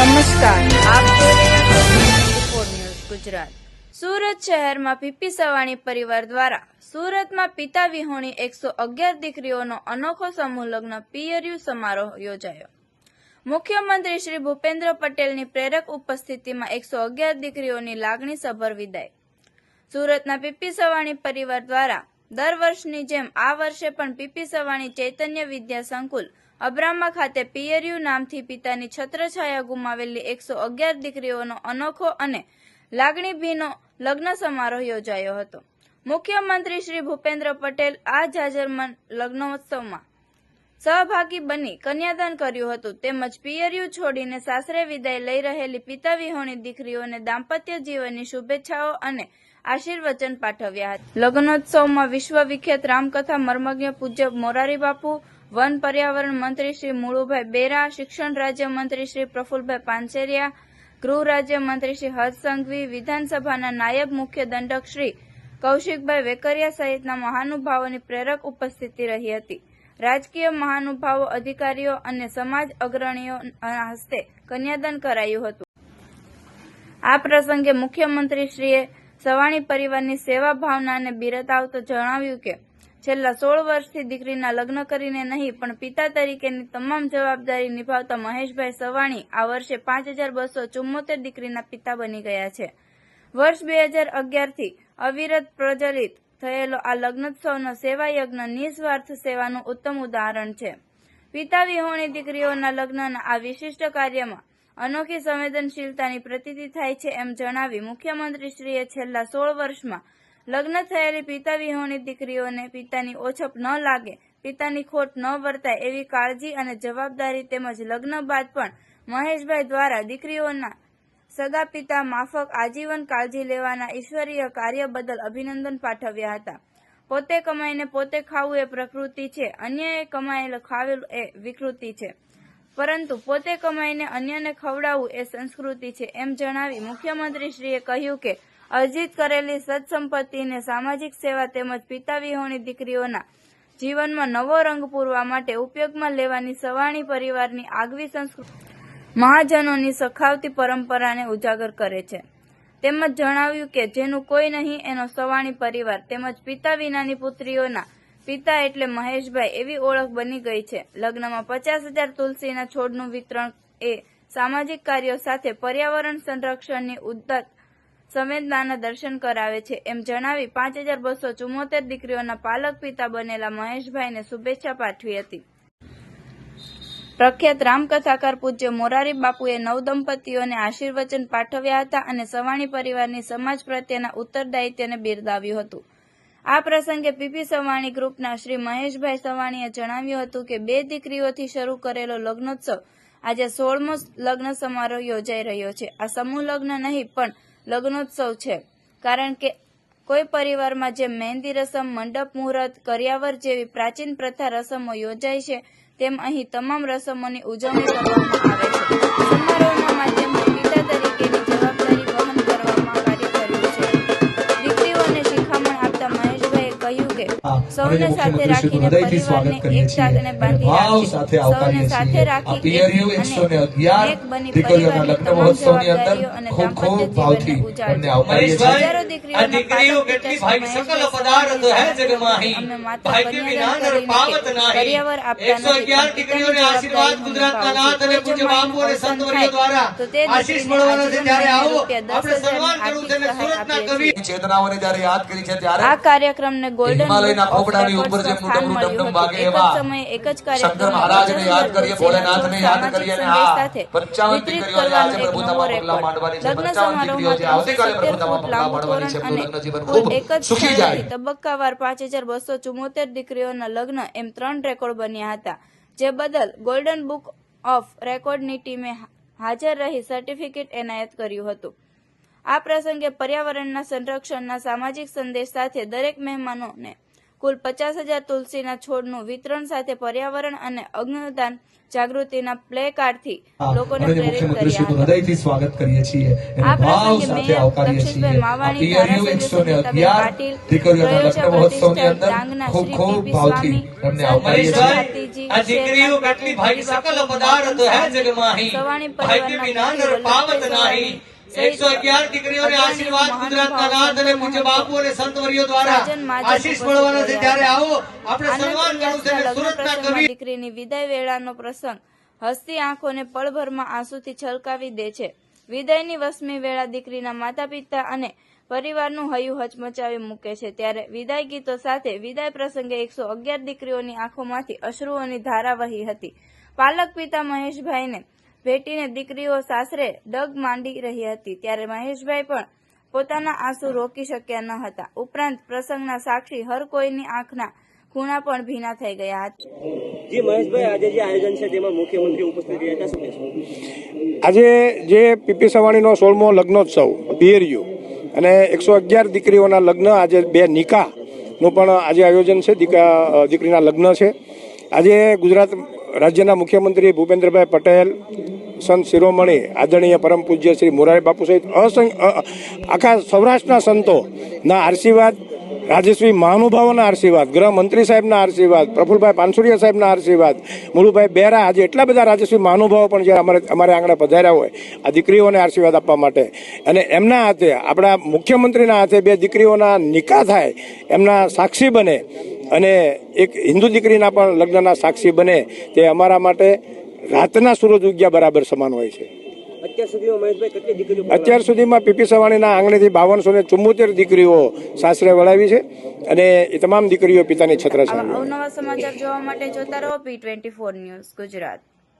નમસ્કાર. આપ ગુજરાત. સુરત શહેરમાં પીપી સવાણી પરિવાર દ્વારા સુરતમાં પિતા વિહોણી એકસો અગિયાર દીકરીઓનો અનોખો સમૂહ લગ્ન પિયરયુ સમારોહ યોજાયો. મુખ્યમંત્રી શ્રી ભૂપેન્દ્ર પટેલની પ્રેરક ઉપસ્થિતિમાં એકસો અગિયાર દીકરીઓની લાગણી સભર વિદાય. સુરતના પીપી સવાણી પરિવાર દ્વારા દર વર્ષની જેમ આ વર્ષે પણ પીપી સવાણી ચૈતન્ય વિદ્યા સંકુલ અબ્રામા ખાતે પિયરયુ નામથી પિતાની છત્રછાયા ગુમાવેલી એકસો અગિયાર દીકરીઓનો અનોખો અને લાગણીભીનો લગ્ન સમારોહ યોજાયો હતો. મુખ્યમંત્રી શ્રી ભૂપેન્દ્ર પટેલ આ જાજરમાન લગ્નોત્સવમાં સહભાગી બની કન્યાદાન કર્યું હતું. તેમજ પિયરિયું છોડીને સાસરે વિદાય લઈ રહેલી પિતા વિહોણી દીકરીઓને દાંપત્ય જીવનની શુભેચ્છાઓ અને આશીર્વચન પાઠવ્યા હતા. લગ્નોત્સવમાં વિશ્વ વિખ્યાત રામકથા, મર્મજ્ઞ પૂજ્ય મોરારી બાપુ વન પર્યાવરણ મંત્રી શ્રી મુળુભાઈ બેરા, શિક્ષણ રાજ્યમંત્રી શ્રી પ્રફુલભાઈ પાંચેરિયા ગૃહ રાજ્ય મંત્રી શ્રી હર્ષ સંઘવી વિધાનસભાના નાયબ મુખ્ય દંડક શ્રી કૌશિકભાઈ વેકરિયા સહિતના મહાનુભાવોની પ્રેરક ઉપસ્થિતિ રહી હતી. રાજકીય મહાનુભાવો, અધિકારીઓ અને સમાજ અગ્રણીઓ હસ્તે કન્યાદાન કરાયું હતું. આ પ્રસંગે મુખ્યમંત્રીશ્રીએ સવાણી પરિવારની સેવા ભાવનાને બિરદાવતો જણાવ્યું કે છેલ્લા સોળ વર્ષથી દીકરીના લગ્ન કરીને નહીં, પણ પિતા તરીકેની તમામ જવાબદારી નિભાવતા મહેશભાઈ સવાણી આ વર્ષે પાંચ હજાર બસો ચુમ્મોતેર દીકરીના પિતા બની ગયા છે. વર્ષ બે હજાર અગિયારથી અવિરત પ્રજલિત થયેલો આ લગ્નોત્સવનો સેવા યજ્ઞ નિસ્વાર્થ સેવાનું ઉત્તમ ઉદાહરણ છે. પિતા વિહોણી દીકરીઓના લગ્નના આ વિશિષ્ટ કાર્યમાં અનોખી સંવેદનશીલતાની પ્રતીતિ થાય છે એમ જણાવી મુખ્યમંત્રીશ્રીએ છેલ્લા સોળ વર્ષમાં લગ્ન થયેલી પિતા વિહોણી દીકરીઓને પિતાની ઓછપ ન લાગે, પિતાની ખોટ ન વર્તાય એવી કાળજી અને જવાબદારી તેમજ લગ્ન બાદ પણ મહેશભાઈ દ્વારા દીકરીઓના સગા પિતા માફક આજીવન કાળજી લેવાના ઈશ્વરીય કાર્ય બદલ અભિનંદન પાઠવ્યા હતા. પોતે કમાઈને પોતે ખાવું એ પ્રકૃતિ છે, અન્યએ કમાયેલું ખાવેલું એ વિકૃતિ છે. પરંતુ પોતે કમાઈને અન્યને ખવડાવવું એ સંસ્કૃતિ છે, એમ જણાવી મુખ્યમંત્રીશ્રીએ કહ્યું કે અર્જિત કરેલી સત્સંપત્તિને સામાજિક સેવા તેમજ પિતા વિહોણી દીકરીઓના જીવનમાં નવો રંગ પૂરવા માટે ઉપયોગમાં લેવાની સવાણી પરિવારની આગવી સંસ્કૃતિ મહાજનોની સખાવતી પરંપરાને ઉજાગર કરે છે. તેમજ જણાવ્યું કે જેનું કોઈ નહીં, એનો સવાણી પરિવાર તેમજ પિતા વિનાની પુત્રીઓના પિતા એટલે મહેશભાઈ એવી ઓળખ બની ગઈ છે. લગ્નમાં પચાસ હજાર તુલસીના છોડનું વિતરણ એ સામાજિક કાર્યો સાથે પર્યાવરણ સંરક્ષણની ઉદ્દત સંવેદનાના દર્શન કરાવે છે. એમ જણાવી પાંચ હજાર બસો ચુમ્મોતેર દીકરીઓના પાલક પિતા બનેલા મહેશભાઈને શુભેચ્છા પાઠવી હતી. પ્રખ્યાત રામકથાકાર પૂજ્ય મોરારી બાપુએ નવદંપતીઓને આશીર્વચન પાઠવ્યા હતા અને સવાણી પરિવારની સમાજ પ્રત્યેના ઉત્તરદાયિત્વને બિરદાવ્યું હતું. આ પ્રસંગે પીપી સવાણી ગ્રુપના શ્રી મહેશભાઈ સવાણીએ જણાવ્યું હતું કે બે દીકરીઓથી શરૂ કરેલો લગ્નોત્સવ આજે સોળમો લગ્ન સમારોહ યોજાઈ રહ્યો છે. આ સમૂહ લગ્ન નહીં, પણ લગ્નોત્સવ છે. કારણ કે કોઈ પરિવારમાં જે મહેંદી રસમ, મંડપ મુહૂર્ત, કરિયાવર જેવી પ્રાચીન પ્રથા રસમો યોજાય છે, તેમ અહીં તમામ રસમોની ઉજવણી કરવામાં આવે છે. સૌને સાથે રાખીને પરિવારને એક બાંધી રાખી સૌને સાથે રાખી એક એક બની પરિવારની તમામ જવાબદારીઓ અને દાંપત્ય જીવનને ઉજાળજો. હજારો આ દીકરીઓ કેટલી ભાઈ સકલ પદાર્થ હે જગમાહી અમે માતા ભાઈ કે વિના નર કન્યાદાન પાવત નાહી. કરિયાવર આપતા 111 નથી. દીકરીઓને આશીર્વાદ ગુજરાતના નાથ અને પૂજ્ય બાપુ અને સંતવરીઓ દ્વારા આશીષ મળવાનો છે ત્યારે આવો. દસ આપણે સન્માન હજારની છે અને આર્થિક સુરતના સહાય કવિ આપીએ ચેતનાઓને જ્યારે યાદ કરી છે ત્યારે આ કાર્યક્રમને ગોલ્ડન પોપડાની ઉપર જે ડમરું ડમડમ વાગે એવા શંકર મહારાજને યાદ કરીએ, ભોલેનાથને યાદ કરીએ અને સાથે 55 દીકરીઓને આજે પ્રભુતામાં પગલા માંડવાની છે. લગ્ન 55 દીકરીઓ છે. આવતીકાલે પ્રભુતામાં પગલા માંડવાની છે. એમનું લગ્ન જીવન ખૂબ સુખી જાય. તબક્કાવાર પાંચ હજાર બસો ચુમ્મોતેર દીકરીઓના લગ્ન એમ ત્રણ રેકોર્ડ બન્યા હતા જે બદલ ગોલ્ડન બુક ઓફ રેકોર્ડની ટીમે હાજર રહી સર્ટિફિકેટ એનાયત કર્યું હતું આ પ્રસંગે પર્યાવરણના સંરક્ષણના સામાજિક સંદેશ સાથે દરેક મહેમાનોને કુલ પચાસ હજાર તુલસીના છોડનું વિતરણ સાથે પર્યાવરણ અને અગ્નિદાન જાગૃતિના પ્લે કાર્ડથી લોકોને પ્રેરિત કર્યા હૃદયથી સ્વાગત કરીએ છીએ. આ ભાવ પ્રસંગે સાથે મેયર આવકારીએ છીએ. દક્ષિણભાઈ માવાણી, ધારાસભ્ય પાટીલ, પ્રયોજક મહોત્સવની અંદર ડાંગના ખૂબ શ્રી ખૂબ ભાવથી સ્વામી, માહી સવાણી ભાઈ કે વિના નર પાવત નાહી એકસો અગિયાર દીકરીઓને આશીર્વાદ ગુજરાતના નાથ અને પૂજ્ય બાપુ અને સંતવરીઓ દ્વારા આશીષ મળવાના છે. ત્યારે આવો આપણે સન્માન કરવું છે ઉલ્લાસના અને લગ્ન સુરતના કવિ દીકરીની વિદાય વેળાનો પ્રસંગ હસતી આંખોને પળભરમાં આંસુથી છલકાવી દે છે. વિદાયની વસમી વેળા દીકરીના માતા પિતા અને પરિવારનું હૈયું હચમચાવી મૂકે છે. ત્યારે વિદાય ગીતો સાથે વિદાય પ્રસંગે એકસો અગિયાર દીકરીઓની આંખોમાંથી અશ્રુઓની ધારા વહી હતી. પાલક પિતા મહેશભાઈને ભેટીને દીકરીઓ સાસરે ડગ માંડી રહી હતી. ત્યારે મહેશભાઈ પણ પોતાના આંસુ રોકી શક્યા ન હતા. ઉપરાંત પ્રસંગના સાક્ષી હર કોઈની આંખના ખૂણા પણ ભીના થઈ ગયા હતા. જી મહેશભાઈ આજે જે આયોજન છે તેમાં મુખ્યમંત્રી ઉપસ્થિત રહ્યા હતા. શું આજે જે પીપી સવાણીનો સોળમો લગ્નોત્સવ પિયરિયો અને એકસો અગિયાર દીકરીઓના લગ્ન આજે બે નિકાહનું પણ આજે આયોજન છે. દીકા દીકરીના લગ્ન છે. આજે ગુજરાત રાજ્યના મુખ્યમંત્રી ભૂપેન્દ્રભાઈ પટેલ, સંત શિરોમણી, આદરણીય પરમ પૂજ્ય શ્રી મોરારી બાપુ સહિત અસંગ આખા સૌરાષ્ટ્રના સંતોના આશીર્વાદ રાજેશ્રી મહાનુભાવોના આશીર્વાદ, ગૃહમંત્રી સાહેબના આશીર્વાદ પ્રફુલભાઈ પાનસુરિયા સાહેબના આશીર્વાદ મુળુભાઈ બેરા આજે એટલા બધા રાજેશ્રી મહાનુભાવો પણ જ્યારે અમારે અમારે આંગણે પધાર્યા હોય, આ દીકરીઓને આશીર્વાદ આપવા માટે. અને એમના હાથે, આપણા મુખ્યમંત્રીના હાથે બે દીકરીઓના નિકાહ થાય, એમના સાક્ષી બને. અને એક હિન્દુ દીકરીના પણ લગ્નના સાક્ષી બને તે અમારા માટે રાતના સૂરજ ઉગ્યા બરાબર સમાન હોય છે. અત્યાર સુધીમાં મહેશભાઈ કેટલી દીકરીઓ અત્યાર સુધીમાં પીપી સવાણીના આંગણેથી બાવનસો ને ચુમ્મોતેર દીકરીઓ સાસરે વળાવી છે અને એ તમામ દીકરીઓ પિતાની છત્રછાયા. અવનવા સમાચાર જોવા માટે જોતા રહો P twenty four news Gujarat.